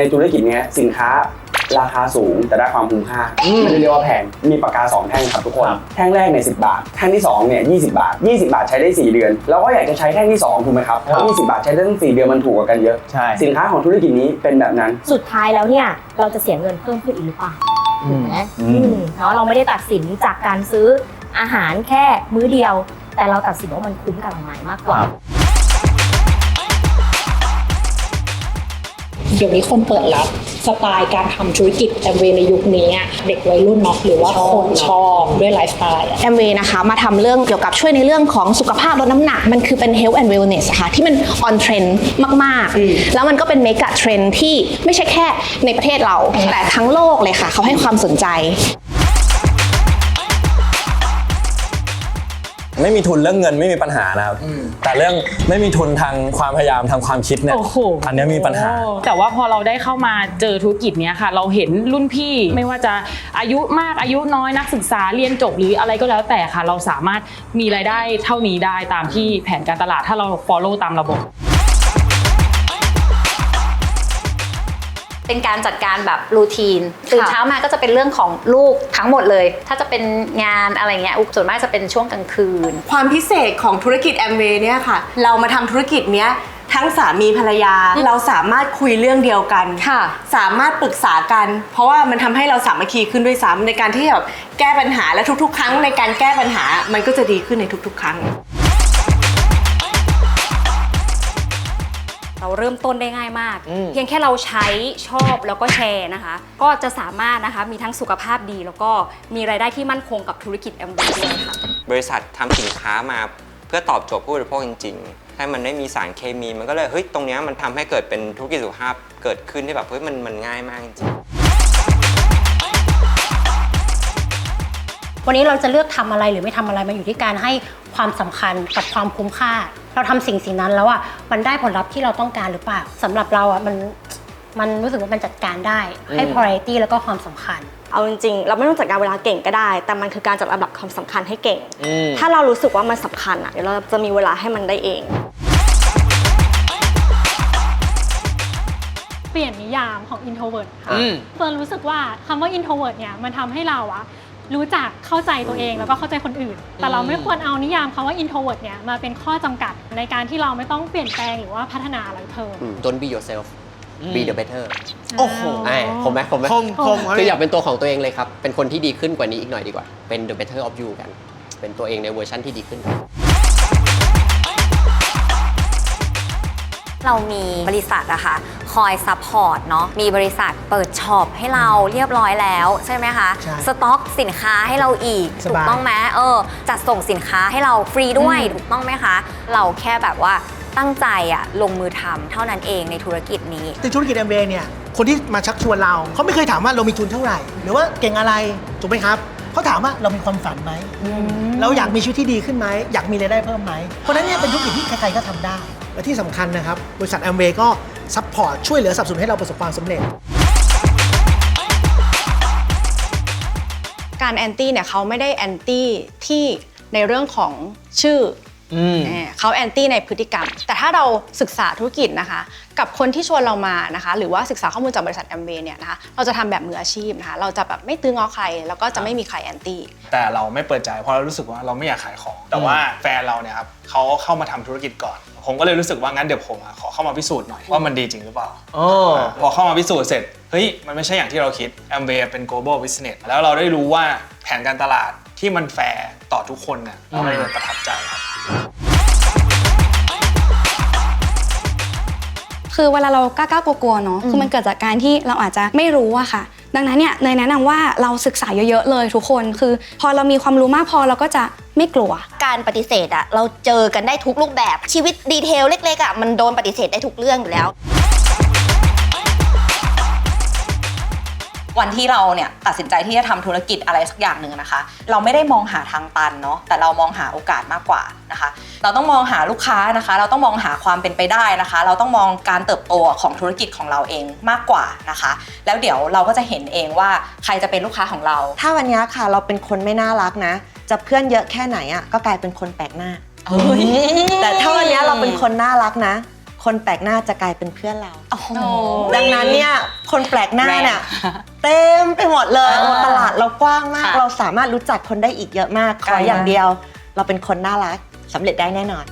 ในธุรกิจเนี้ยสินค้าราคาสูงแต่ได้ความคุ้มค่าไม่ได้เรียกว่าแพงมีปากกา 2 แท่งครับทุกคนครับแท่งแรกเนี่ย10 บาท แท่งที่2เนี่ย20 บาท 20 บาทใช้ได้ 4 เดือนเราก็อยากจะใช้แท่งที่2ถูกไหมครับเพราะว่า20 บาทใช้ได้ตั้ง4เดือนมันถูกกว่ากันเยอะใช่สินค้าของธุรกิจนี้เป็นแบบนั้น สุดท้ายแล้วเนี่ยเราจะเสียเงินเพิ่มขึ้นอีกหรือเปล่าอืถูกมไหมอือืมมเนาะเราไม่ได้ตัดสินจากการซื้ออาหารแค่มื้อเดียว แต่เราตัดสินว่ามันคุ้มกับอะไรมากกว่า เดี๋ยวนี้คนเปิดรับสไตล์การทำธุรกิจแอมเวย์ในยุคนี้อะเด็กวัยรุ่นเนาะหรือว่าคนชอบด้วยไลฟ์สไตล์อะ แอมเวย์นะคะมาทำเรื่องเกี่ยวกับช่วยในเรื่องของสุขภาพลดน้ำหนัก มันคือเป็น health and wellness อะค่ะที่มัน on trend มาก ๆ แล้วมันก็เป็น mega trend ที่ไม่ใช่แค่ในประเทศเรา แต่ทั้งโลกเลยค่ะ เขาให้ความสนใจ ไม่มีทุนเรื่องเงินไม่มีปัญหานะครับแต่เรื่องไม่มีทุนทางความพยายามทางความคิดเนี่ยโอ้โหอันเนี้ยมีปัญหา แต่ว่าพอเราได้เข้ามาเจอธุรกิจเนี้ยค่ะ เราเห็นรุ่นพี่ไม่ว่าจะอายุมากอายุน้อยนักศึกษาเรียนจบหรืออะไรก็แล้วแต่ค่ะ เราสามารถมีรายได้เท่านี้ได้ตามที่แผนการตลาดถ้าเรา follow ตามระบบ เป็นการจัดการแบบรูทีนตื่นเช้ามาก็จะเป็นเรื่องของลูกทั้งหมดเลย ถ้าจะเป็นงานอะไรเงี้ยอุ๊บส่วนมากจะเป็นช่วงกลางคืน ความพิเศษของธุรกิจแอมเวย์เนี่ยค่ะ เรามาทำธุรกิจเนี้ยทั้งสามีภรรยาเราสามารถคุยเรื่องเดียวกันค่ะสามารถปรึกษากัน เพราะว่ามันทำให้เราสามัคคีขึ้นด้วยซ้ำในการที่แบบแก้ปัญหาและทุกๆ ครั้งในการแก้ปัญหามันก็จะดีขึ้นในทุก ๆ ครั้ง เราเริ่มต้นได้ง่ายมากเพียงแค่เราใช้ชอบแล้วก็แชร์นะคะ ก็จะสามารถนะคะมีทั้งสุขภาพดี แล้วก็มีรายได้ที่มั่นคงกับธุรกิจแอมเบด้วยค่ะ บริษัททำสินค้ามาเพื่อตอบโจทย์ผู้บริโภคจริงๆ ให้มันไม่มีสารเคมีมันก็เลยเฮ้ยตรงเนี้ยมันทำให้เกิดเป็นธุรกิจสุขภาพเกิดขึ้นที่แบบเฮ้ยมันมันง่ายมากจริงๆ วันนี้เราจะเลือกทำอะไรหรือไม่ทำอะไรมันอยู่ที่การให้ความสำคัญกับความคุ้มค่า เราทำสิ่งสิ่งนั้นแล้วอะมันได้ผลลัพธ์ที่เราต้องการหรือเปล่าสำหรับเราอะมันมันรู้สึกว่ามันจัดการได้ให้ priority แล้วก็ความสำคัญเอาจริงๆ เราไม่ต้องจัดการเวลาเก่งก็ได้ แต่มันคือการจัดลำดับความสำคัญให้เก่งอืมถ้าเรารู้สึกว่ามันสำคัญอะเดี๋ยวเราจะมีเวลาให้มันได้เอง เปลี่ยนนิยามของ introvert ค่ะอืมเฟิร์นรู้สึกว่าคำว่า introvert เนี่ยมันทำให้เราอะ รู้จักเข้าใจตัวเองแล้วก็เข้าใจคนอื่น แต่เราไม่ควรเอานิยามคำว่า introvert เนี่ยมาเป็นข้อจำกัดในการที่เราไม่ต้องเปลี่ยนแปลงหรือว่าพัฒนาอะไรเพิ่ม don't be yourself be the better โอ้โห ไอ้คมไหมคมไหมคมคมครับคืออยากเป็นตัวของตัวเองเลยครับ เป็นคนที่ดีขึ้นกว่านี้อีกหน่อยดีกว่า เป็น the better of you กัน เป็นตัวเองในเวอร์ชันที่ดีขึ้นกันเรามีบริษัทอะค่ะ คอยซัพพอร์ตเนาะมีบริษัทเปิดช็อปให้เราเรียบร้อยแล้วใช่ไหมคะใช่สต็อกสินค้าให้เราอีกสถูบากย ต้องไหมเออจัดส่งสินค้าให้เราฟรีด้วยถูกต้องไหมคะ เราแค่แบบว่าตั้งใจอะลงมือทำเท่านั้นเองในธุรกิจนี้ ในธุรกิจแอมเบเนี่ย คนที่มาชักชวนเราเขาไม่เคยถามว่าเรามีทุนเท่าไหร่ หรือว่าเก่งอะไรถูกไหมครับเขาถามว่าเรามีความฝันไหมเราอยากมีชีวิตที่ดีขึ้นไหมอยากมีรายได้เพิ่มไหมเพราะฉะนั้นเนี่ยเป็นธุรกิจที่ใครๆก็ทำได้และที่สำคัญนะครับบริษัทแอมเบก็ ซัพพอร์ตช่วยเหลือสนับสนุนให้เราประสบความสำเร็จ การแอนตี้เนี่ยเขาไม่ได้แอนตี้ที่ในเรื่องของชื่อ เอ่อเขาแอนตี้ในพฤติกรรม แต่ถ้าเราศึกษาธุรกิจนะคะ กับคนที่ชวนเรามานะคะ หรือว่าศึกษาข้อมูลจากบริษัทแอมเวย์เนี่ยนะคะเราจะทำแบบมืออาชีพนะคะ เราจะแบบไม่ตื้อง้อใคร แล้วก็จะไม่มีใครแอนตี้แต่เราไม่เปิดใจเพราะเรารู้สึกว่าเราไม่อยากขายของ แต่ว่าแฟนเราเนี่ยครับเขาเข้ามาทำธุรกิจก่อน ผมก็เลยรู้สึกว่างั้นเดี๋ยวผมอะขอเข้ามาพิสูจน์หน่อยว่ามันดีจริงหรือเปล่าโอ้พอเข้ามาพิสูจน์เสร็จเฮ้ยมันไม่ใช่อย่างที่เราคิด a m w a y เป็น global business แล้วเราได้รู้ว่าแผนการตลาดที่มันแฟร์ต่อทุกคนเนี่ยเราเลยประทับใจครับ คือเวลาเรากล้าๆกลัวๆเนาะคือมันเกิดจากการที่เราอาจจะไม่รู้อะค่ะ ดังนั้นเนี่ยเนยแนะนำว่าเราศึกษาเยอะๆเลยทุกคนคือ พอเรามีความรู้มากพอเราก็จะไม่กลัว การปฏิเสธอะเราเจอกันได้ทุกรูปแบบชีวิตดีเทลเล็กๆอะมันโดนปฏิเสธได้ทุกเรื่องอยู่แล้ว วันที่เราเนี่ยตัดสินใจที่จะทำธุรกิจอะไรสักอย่างหนึ่งนะคะ เราไม่ได้มองหาทางตันเนาะแต่เรามองหาโอกาสมากกว่านะคะ เราต้องมองหาลูกค้านะคะ เราต้องมองหาความเป็นไปได้นะคะ เราต้องมองการเติบโตของธุรกิจของเราเองมากกว่านะคะ แล้วเดี๋ยวเราก็จะเห็นเองว่าใครจะเป็นลูกค้าของเรา ถ้าวันนี้ค่ะ เราเป็นคนไม่น่ารักนะ จะเพื่อนเยอะแค่ไหนอะก็กลายเป็นคนแปลกหน้าแต่ถ้าวันนี้เราเป็นคนน่ารักนะคนแปลกหน้าจะกลายเป็นเพื่อนเรา ดังนั้นเนี่ย คนแปลกหน้าเนี่ย เต็มไปหมดเลยอ่าโอ้ตลาดเรากว้างมาก ค่ะเราสามารถรู้จักคนได้อีกเยอะมากขอใช่อย่างเดียว เราเป็นคนน่ารักสำเร็จได้แน่นอน